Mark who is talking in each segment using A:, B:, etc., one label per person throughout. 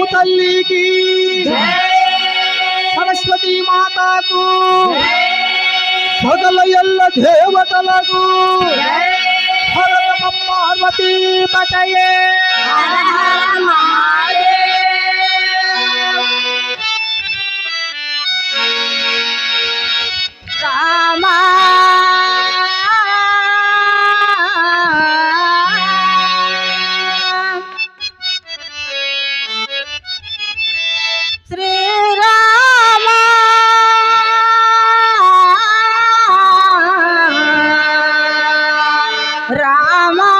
A: భూతల్లికి సరస్వతి మాతకు. సకల ఎల్ల దేవతలకు. భరతమ పార్వతీ పటయే.
B: I'm on.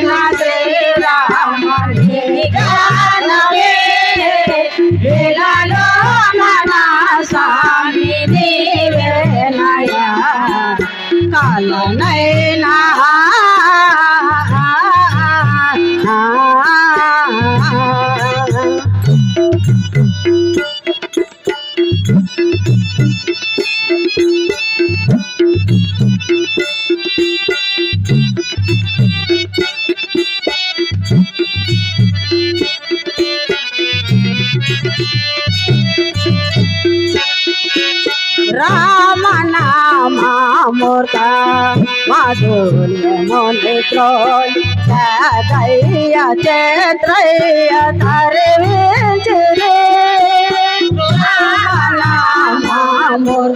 B: কামনা মামোর মাধুর মনে ত্রয় দাইয়া চেত্রাইয়া তারে বেচরে মোর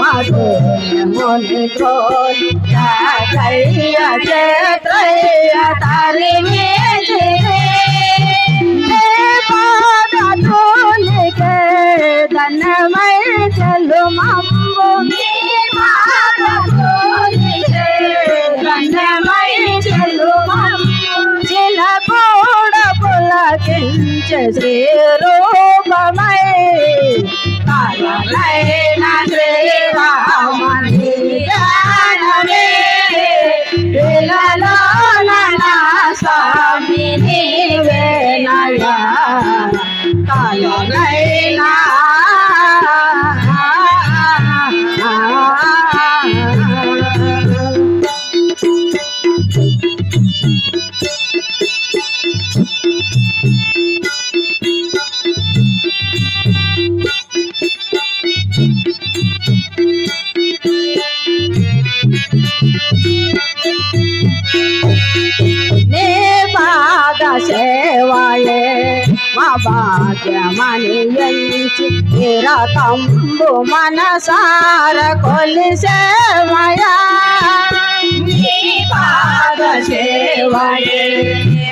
B: মাধুর মনে ত্রয় দাইয়া চেত্রাইয়া তারে বেচরে धन मय చలు మమ్ము చిల కూడా పులకించ భాగ్యమని ఎంచి నిరతంబు మనసార కొలిసేమయా? నీ పాద సేవయే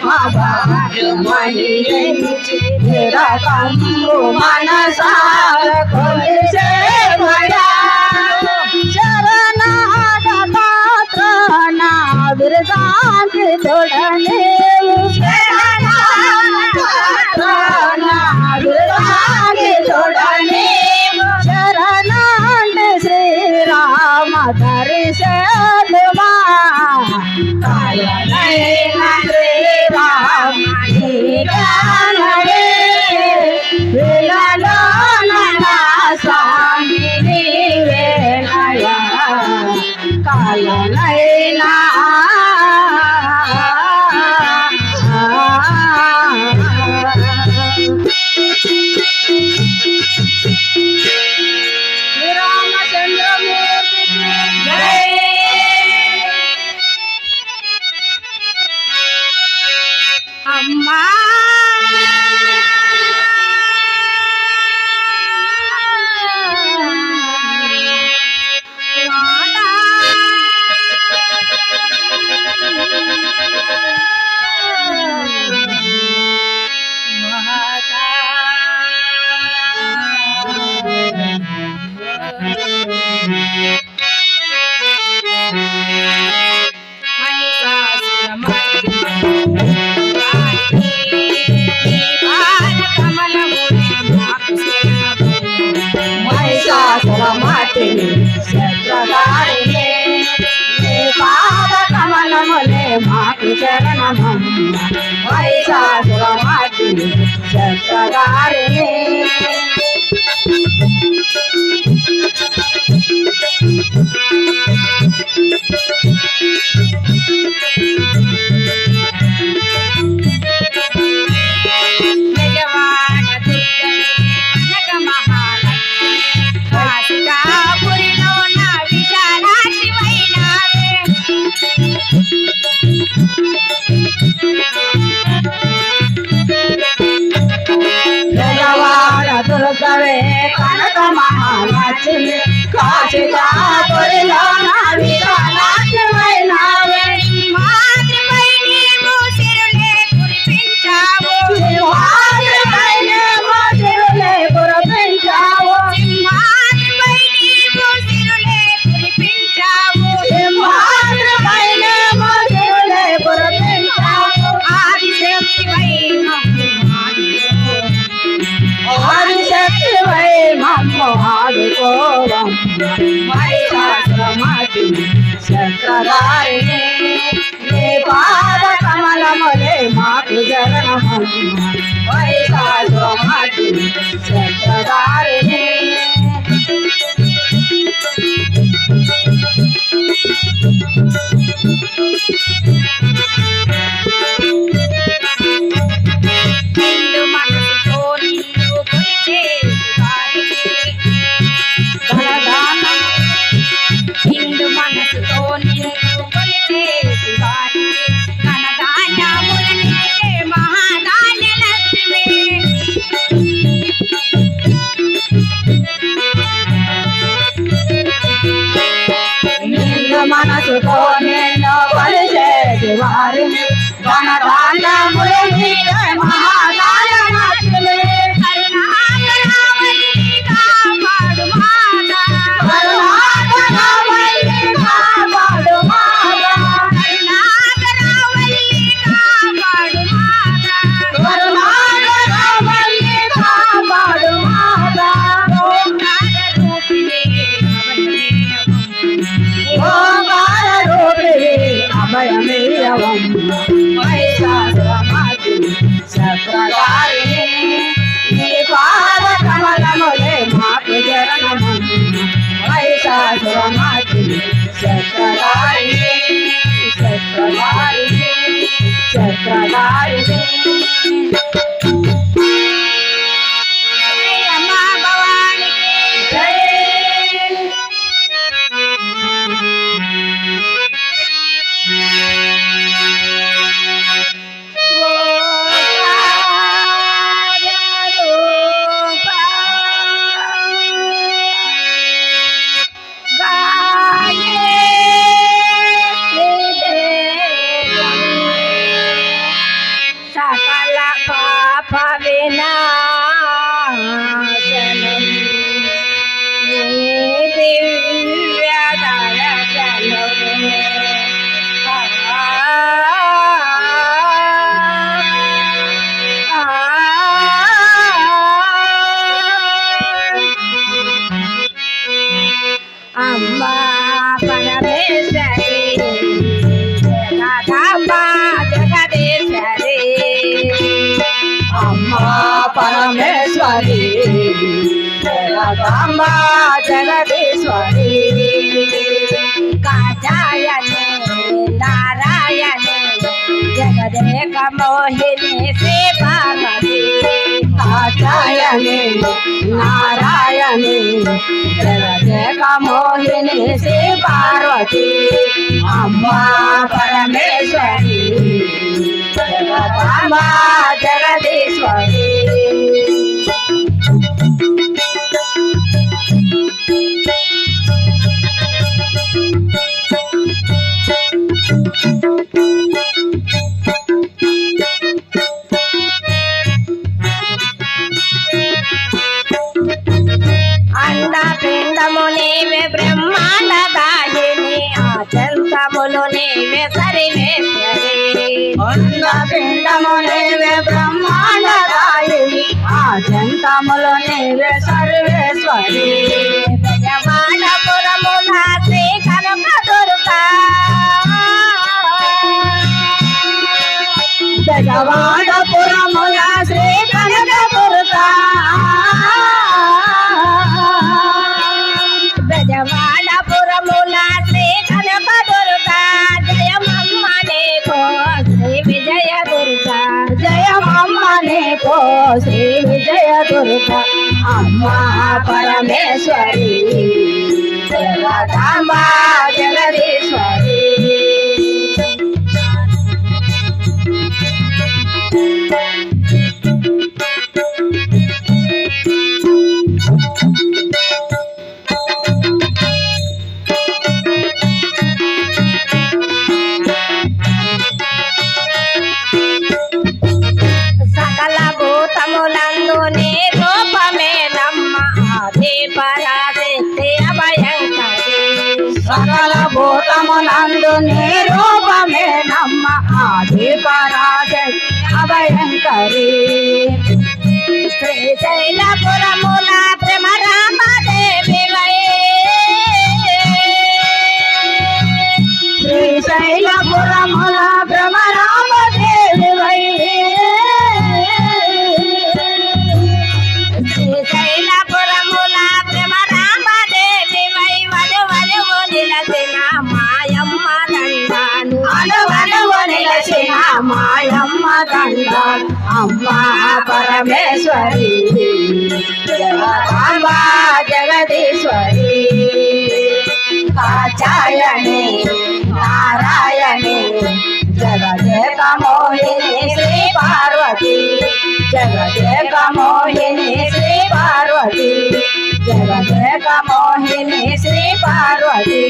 B: భాగ్యమని ఎంచి నిరతంబు మనసార కొలిసేమయా? నా విరదాంతి తొడనే शरण श्री राम धरी से Música Thank you. నారాయణి జగదేక మోహిని శ్రీ పార్వతి అమ్మా పరమేశ్వరి జగదమ్మ
C: నీవే సరివేశ్వరి
B: ఉన్న పిండము నీవే బ్రహ్మాండ రాయుడి ఆ జంతములు నీవే సర్వేశ్వరి.
C: యజమానపురము నా శ్రీ కనుక దొరుక
B: యజమాన స్వరూప అమ్మా పరమేశ్వరి. జగదీశ్వరి. जगदीश्वरी अम्बा जगदीश्वरी काचायणी नारायणी जगदेव मोहिनी श्री पार्वती जगदेव मोहिनी श्री पार्वती जगदेव मोहिनी श्री पार्वती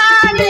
D: ಕಾಲ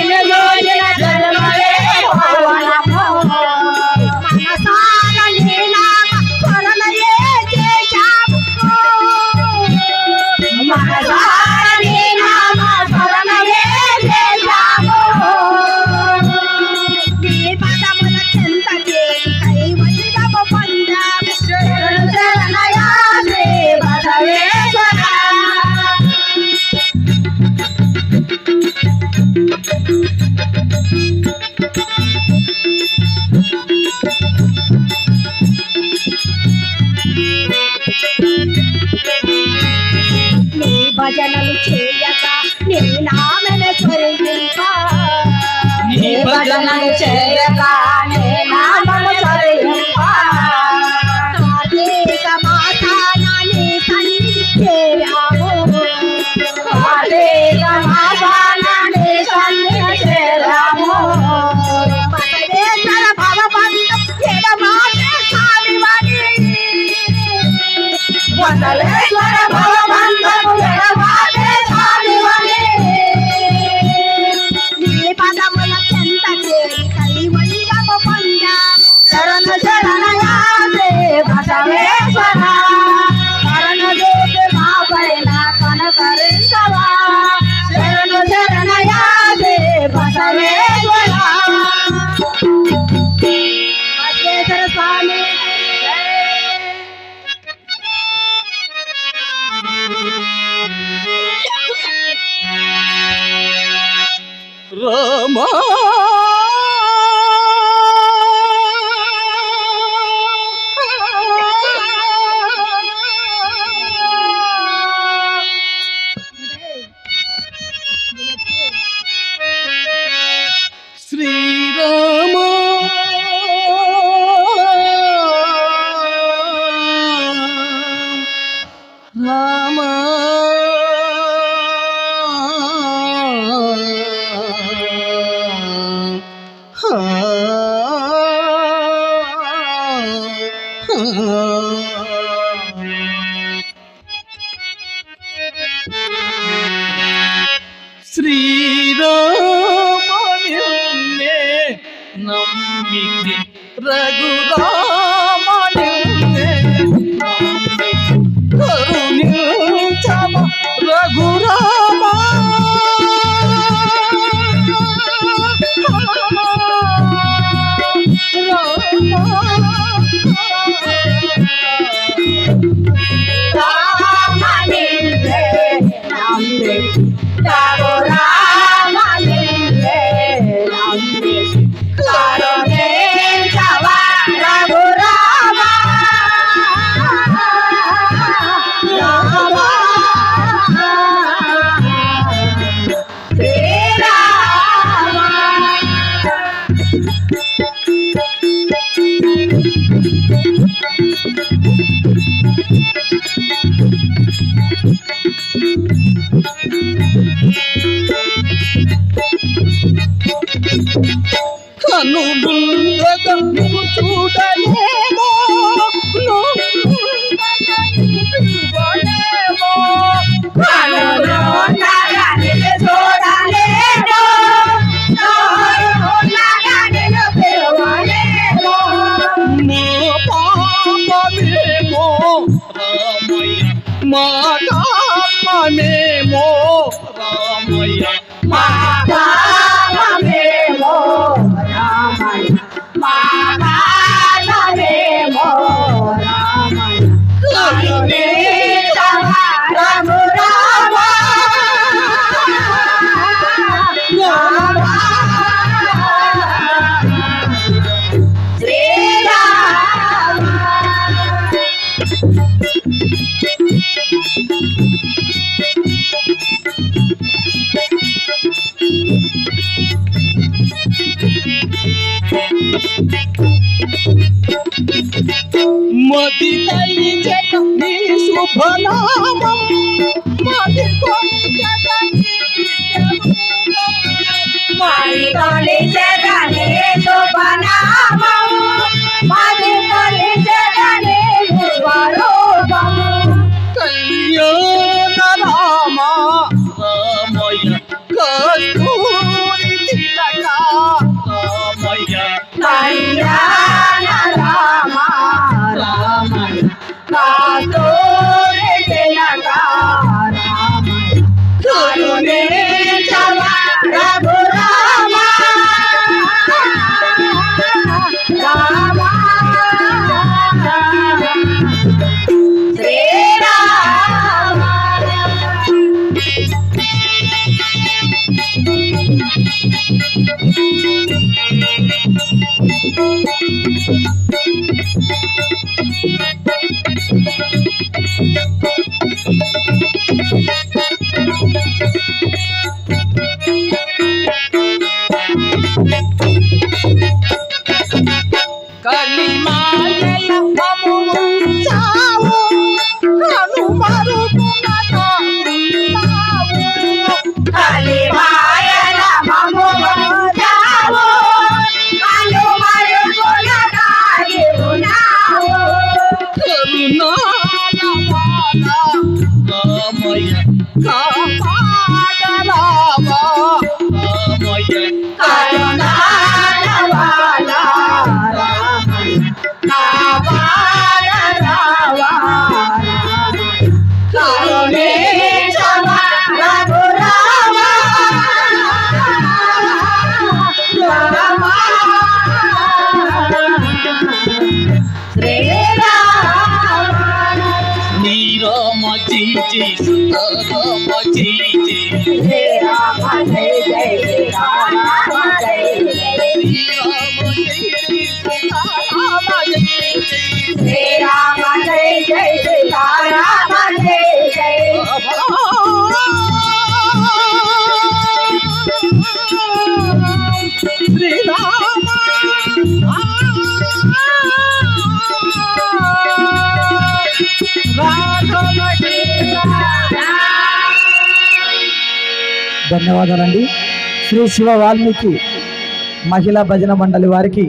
B: వందల భగవంతుడ
A: நம்பிக்கை ரகுரா మాటాత్మనేమో రామయ్య మదిలై జగని శుభనామం మాది జగని
C: మాది తొలి జగని
B: శుభనామం మాది తొలి జగని శుభరూపం
A: కళ్యాణ రామ రామయ కళ్యాణ 叽叽，什哥哥我急急
B: 啊
E: ధన్యవాదాలండి. శ్రీ శివ వాల్మీకి మహిళా భజన మండలి వారికి